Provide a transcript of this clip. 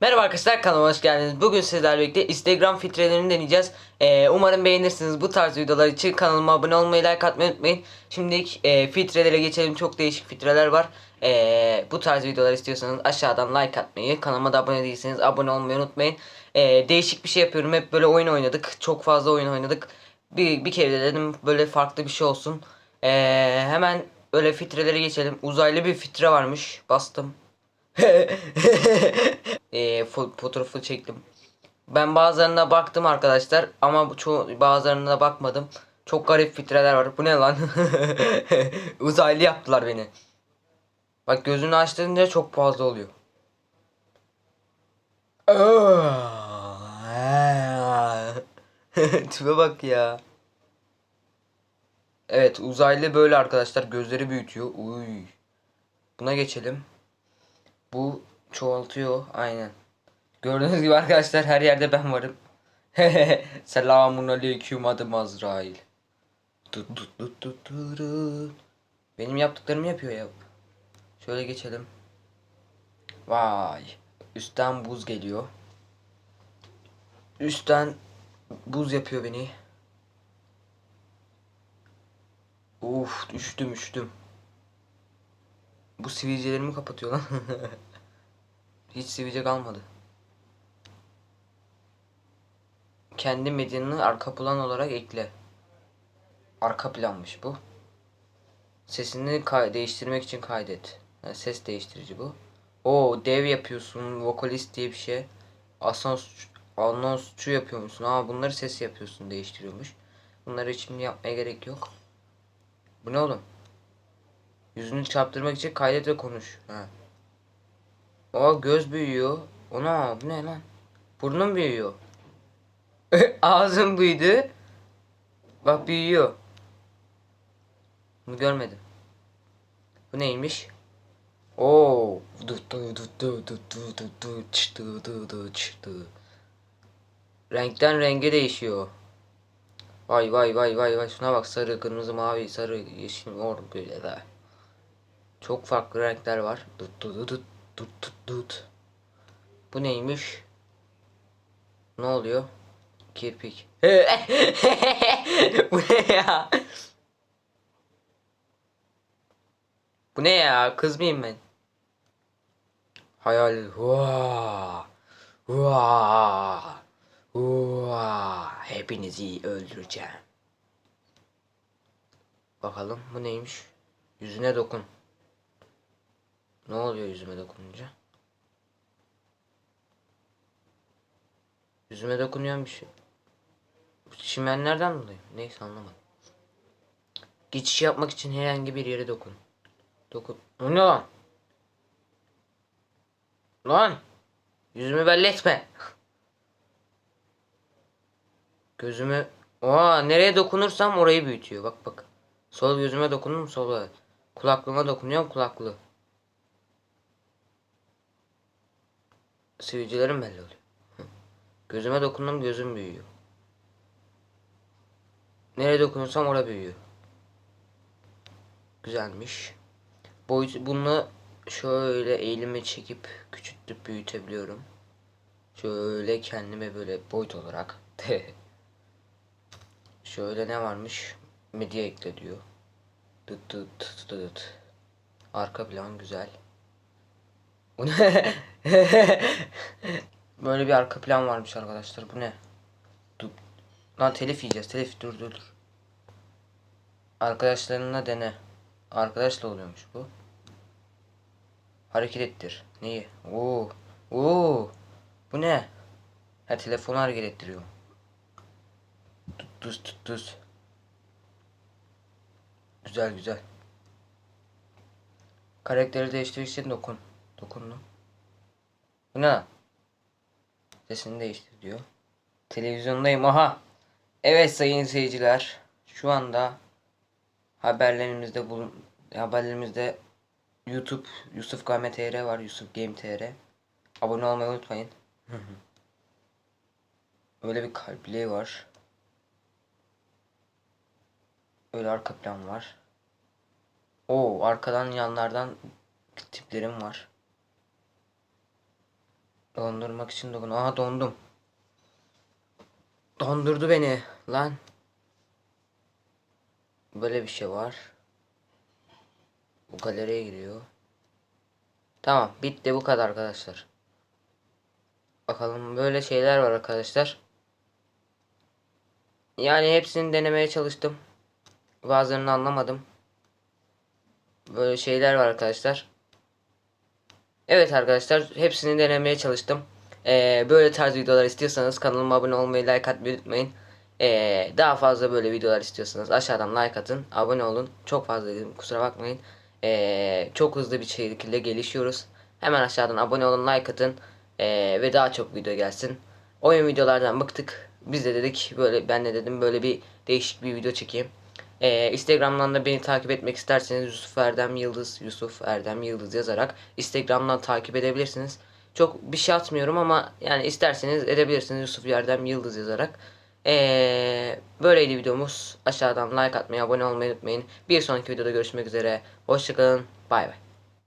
Merhaba arkadaşlar kanalıma hoş geldiniz. Bugün sizlerle birlikte Instagram filtrelerini deneyeceğiz. Ee, umarım beğenirsiniz. Bu tarz videolar için kanalıma abone olmayı, like atmayı unutmayın. Şimdilik e, filtrelere geçelim. Çok değişik filtreler var. Ee, bu tarz videolar istiyorsanız aşağıdan like atmayı, kanalıma da abone değilseniz abone olmayı unutmayın. Ee, değişik bir şey yapıyorum. Hep böyle oyun oynadık. Çok fazla oyun oynadık. Bir, bir kere de dedim böyle farklı bir şey olsun. Ee, hemen öyle filtrelere geçelim. Uzaylı bir filtre varmış. Bastım. e, fotoğrafı çektim. Ben bazılarına baktım arkadaşlar ama çoğu bazılarına bakmadım. Çok garip filtreler var. Bu ne lan? Uzaylı yaptılar beni. Bak gözünü açtığında çok fazla oluyor. Tipe bak ya. Evet uzaylı böyle arkadaşlar gözleri büyütüyor. Uy. Buna geçelim. Bu çoğaltıyor aynen. Gördüğünüz gibi arkadaşlar her yerde ben varım. Selamun aleyküm adım Azrail. Tut tut tut tut tut. Benim yaptıklarımı yapıyor ya. Şöyle geçelim. Vay. Üstten buz geliyor. Üstten buz yapıyor beni. Uf düştüm düştüm. Bu sivilcelerimi kapatıyor lan. Hiç sivilce kalmadı. Kendi medyanını arka plan olarak ekle. Arka planmış bu. Sesini değiştirmek için kaydet. Yani ses değiştirici bu. O dev yapıyorsun. Vokalist diye bir şey. Anons, anonsçu yapıyormuşsun. Aa bunları ses yapıyorsun değiştiriyormuş. Bunları şimdi yapmaya gerek yok. Bu ne oğlum? Yüzünü çarptırmak için kaydet ve konuş. Ha. O göz büyüyor. Ona bu ne lan? Burnum büyüyor. Ağzım büyüdü. Bak büyüyor. Bunu görmedim. Bu neymiş? Oo. Renkten renge değişiyor. Vay vay vay vay vay şuna bak sarı, kırmızı, mavi, sarı, yeşil, mor böyle de. Çok farklı renkler var. Dut dut dut dut dut dut. Bu neymiş? Ne oluyor? Kirpik. Bu ne ya? Bu ne ya? Kız mıyım ben? Hayal. Vaa. Vaa. Vaa. Hepinizi öldüreceğim. Bakalım bu neymiş? Yüzüne dokun. Ne oluyor yüzüme dokununca? Yüzüme dokunuyor bir şey. Çimenlerden dolayı. Neyse anlamadım. Geçiş yapmak için herhangi bir yere dokun. Dokun. O ne lan? Lan! Yüzümü belli etme. Gözümü... Oha nereye dokunursam orayı büyütüyor. Bak bak. Sol gözüme dokunurum sola. Kulaklığıma dokunuyorum kulaklığı. Sivilcelerim belli oluyor. Gözüme dokundum gözüm büyüyor. Nereye dokunursam orada büyüyor. Güzelmiş. Boyut bunu şöyle eğilime çekip küçültüp büyütebiliyorum. Şöyle kendime böyle boyut olarak. şöyle ne varmış? Medya ekle diyor. Dıt dıt dıt dıt. Arka plan güzel. Bu ne? Böyle bir arka plan varmış arkadaşlar. Bu ne? Dur. Lan telif yiyeceğiz. Telif dur dur dur. Arkadaşlarınla dene. Arkadaşla oluyormuş bu. Hareket ettir. Neyi? Oo. Oo. Bu ne? Ha telefonu hareket ettiriyor. Tut düz tut düz. Güzel güzel. Karakteri değiştirmek için dokun. Dokundum. Bu ne? Sesini değiştir diyor. Televizyondayım aha. Evet sayın seyirciler. Şu anda haberlerimizde bulun haberlerimizde YouTube Yusuf Game TR var. Yusuf Game TR. Abone olmayı unutmayın. Öyle bir kalpli var. Öyle arka plan var. Oo arkadan yanlardan tiplerim var. Dondurmak için dokun. Aha dondum. Dondurdu beni lan. Böyle bir şey var. Bu galeriye giriyor. Tamam bitti bu kadar arkadaşlar. Bakalım böyle şeyler var arkadaşlar. Yani hepsini denemeye çalıştım. Bazılarını anlamadım. Böyle şeyler var arkadaşlar. Evet arkadaşlar hepsini denemeye çalıştım. Ee, böyle tarz videolar istiyorsanız kanalıma abone olmayı like atmayı unutmayın. Ee, daha fazla böyle videolar istiyorsanız aşağıdan like atın. Abone olun. Çok fazla dedim kusura bakmayın. Ee, çok hızlı bir şekilde gelişiyoruz. Hemen aşağıdan abone olun like atın. Ee, ve daha çok video gelsin. Oyun videolardan bıktık. Biz de dedik böyle ben de dedim böyle bir değişik bir video çekeyim. Ee, Instagram'dan da beni takip etmek isterseniz Yusuf Erdem Yıldız Yusuf Erdem Yıldız yazarak Instagram'dan takip edebilirsiniz. Çok bir şey atmıyorum ama yani isterseniz edebilirsiniz Yusuf Erdem Yıldız yazarak. Ee, böyleydi videomuz. Aşağıdan like atmayı, abone olmayı unutmayın. Bir sonraki videoda görüşmek üzere. Hoşçakalın. Bay bay.